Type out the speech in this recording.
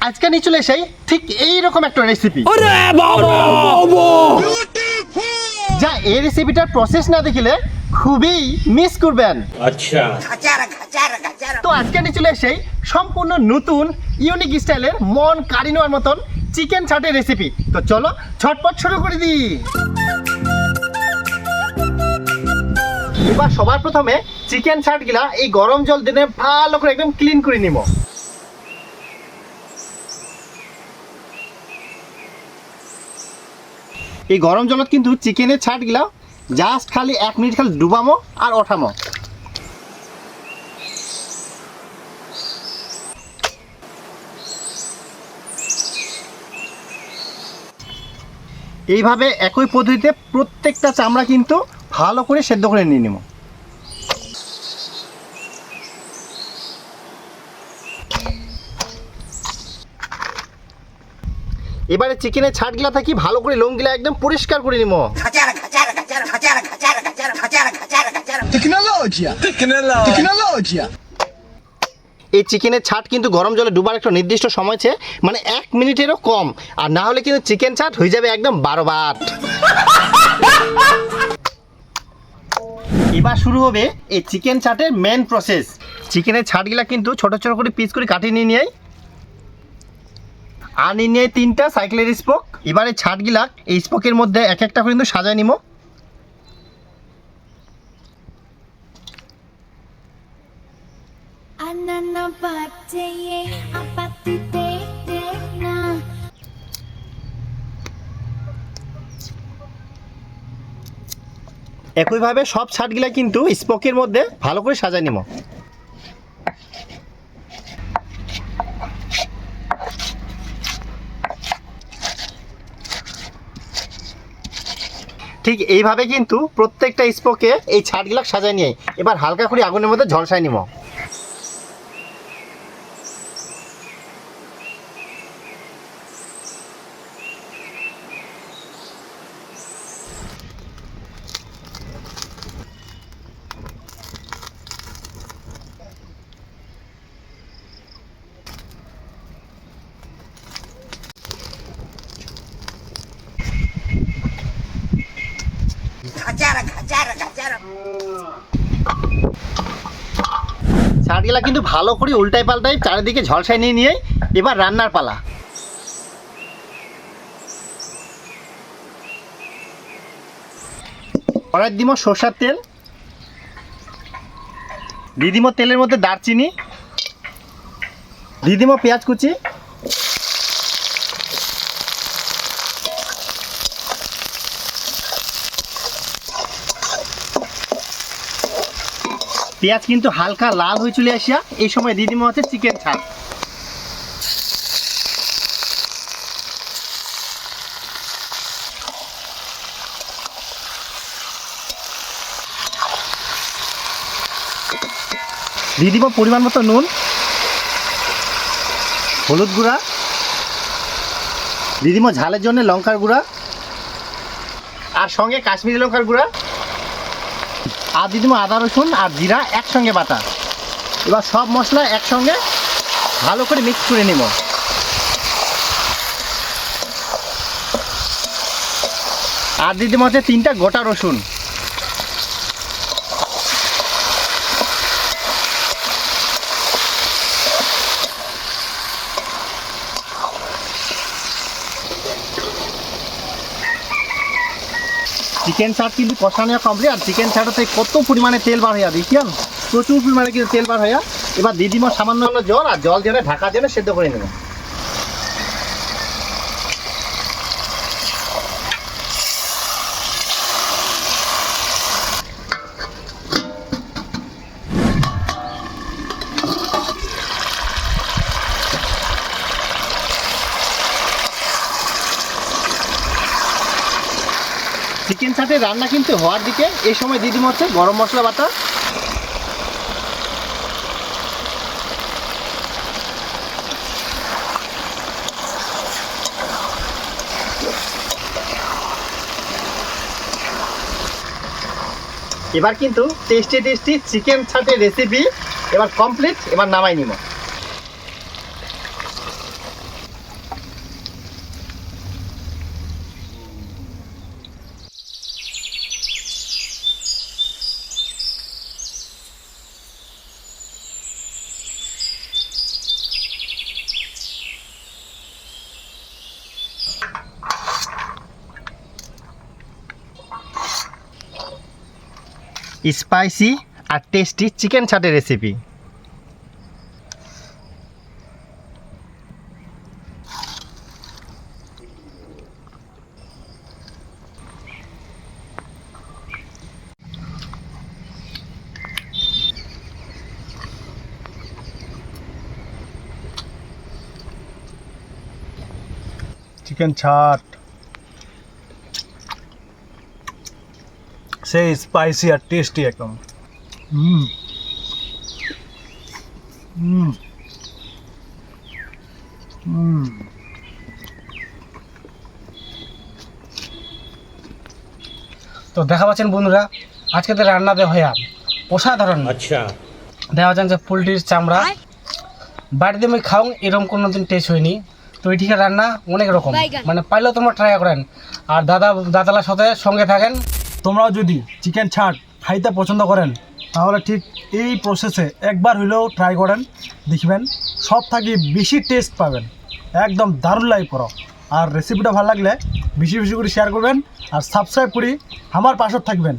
আজকে নিয়ে চলে এসে ঠিক এইরকম একটা রেসিপি যা এই রেসিপিটার প্রসেস না দেখিলে খুবই মিস করবেন। আচ্ছা। তো আজকে নিয়ে চলে এসে সম্পূর্ণ নতুন ইউনিক স্টাইলের মন কারি নেওয়ার মতন চিকেন ছাটের রেসিপি তো চলো ছটপট শুরু করে দিই। এবার সবার প্রথমে চিকেন ছাটগুলা এই গরম জল দিনে ভালো করে একদম ক্লিন করে নিব। এই গরম জলত কিন্তু চিকেনের ছাটগুলা জাস্ট খালি এক মিনিট খালি ডুবামো আর ওঠামো। এইভাবে একই পদ্ধতিতে প্রত্যেকটা চামড়া কিন্তু ভালো করে সেদ্ধ করে নিয়ে নেব। এবারে চিকেনের ছাটগুলা থাকি ভালো করে লোমগুলা একদম পরিষ্কার করে! Tecnologia! এই চিকেনের ছাট কিন্তু গরম জলে ডুবার একটা নির্দিষ্ট সময় আছে মানে এক মিনিটেরও কম আর না হলে কিন্তু চিকেন ছাট হয়ে যাবে একদম বারো বার এবার শুরু হবে এই চিকেন ছাটের মেন প্রসেস চিকেনের ছাটগুলা কিন্তু ছোট ছোট করে পিস করে কাটিয়ে নিয়ে নিয়ে আর নিয়ে তিনটা সাইকেলের স্পোক। এবারে ছাটগুলা এই স্পোকের মধ্যে এক একটা করে কিন্তু সাজায় নিব একইভাবে সব ছাটগুলা কিন্তু স্পোকের মধ্যে ভালো করে সাজায় নিব ঠিক এইভাবে কিন্তু প্রত্যেকটা স্পোকে এই ছাটগুলা সাজায় নিয়ে এবার হালকা করে আগুনের মধ্যে ঝলসায় নিব ছাটগুলা কিন্তু ভালো করে উল্টাই পাল্টাই চারিদিকে ঝলসায় নিয়ে নিয়ে এবার রান্নার পালা। কড়াই দিব সর্ষার তেল দিদিমো তেলের মধ্যে দারচিনি দিদিমো পেঁয়াজ কুচি পেঁয়াজ কিন্তু হালকা লাল হয়ে চলে আসিয়া এই সময় দিদিমা হচ্ছে চিকেন ছাড় দিয়ে দিব পরিমাণ মতো নুন, হলুদ গুঁড়া, দিয়ে দিব ঝালের জন্য লঙ্কার গুঁড়া, আর সঙ্গে কাশ্মীরি লঙ্কার গুঁড়া। আর দিয়ে দিব আদা, রসুন আর জিরা একসঙ্গে বাটা। এবার সব মশলা একসঙ্গে ভালো করে মিক্স করে নেব। আর দিয়ে মতে হচ্ছে তিনটা গোটা রসুন। চিকেন চাট কিন্তু কষানো কমপ্লিট আর চিকেন চাটাতে কত পরিমাণে তেল বার হইয়া দেখিয়ান প্রচুর পরিমাণে কিন্তু তেল বার হইয়া এবার দিদিমার সামান্য জল, আর জল দিয়ে ঢাকা দিয়ে সেদ্ধ করে নেবে। চিকেন চাটের রান্না কিন্তু হওয়ার দিকে এই সময় দিদিমা হচ্ছে গরম মশলা বাটা। এবার কিন্তু টেস্টি টেস্টি চিকেন ছাটের রেসিপি এবার কমপ্লিট এবার নামাই নিব। স্পাইসি আর টেস্টি চিকেন ছাটের রেসিপি চিকেন ছাট সেই স্পাইসি আর টেস্টি একদম। হুম। হুম। হুম। তো দেখা পাচ্ছেন বন্ধুরা আজকে তো রান্না দেওয়া হয় অসাধারণ। আচ্ছা। দেখা পাচ্ছেন যে পোলট্রির চামড়া। বাড়িতে আমি খাও এরকম কোনো দিন টেস্ট হয়নি। তো এটিকে রান্না অনেক রকম। মানে পাইলেও তোমরা ট্রাই করেন। আর দাদা দাদালার সাথে সঙ্গে থাকেন। তোমরাও যদি চিকেন ছাট খাইতে পছন্দ করেন, তাহলে ঠিক এই প্রসেসে একবার হইলেও ট্রাই করেন, দেখবেন সব থাকি বেশি টেস্ট পাবেন। একদম দারুণ লাগে করো আর রেসিপিটা ভালো লাগলে বেশি বেশি করে শেয়ার করবেন, আর সাবস্ক্রাইব করি আমার পাশে থাকবেন।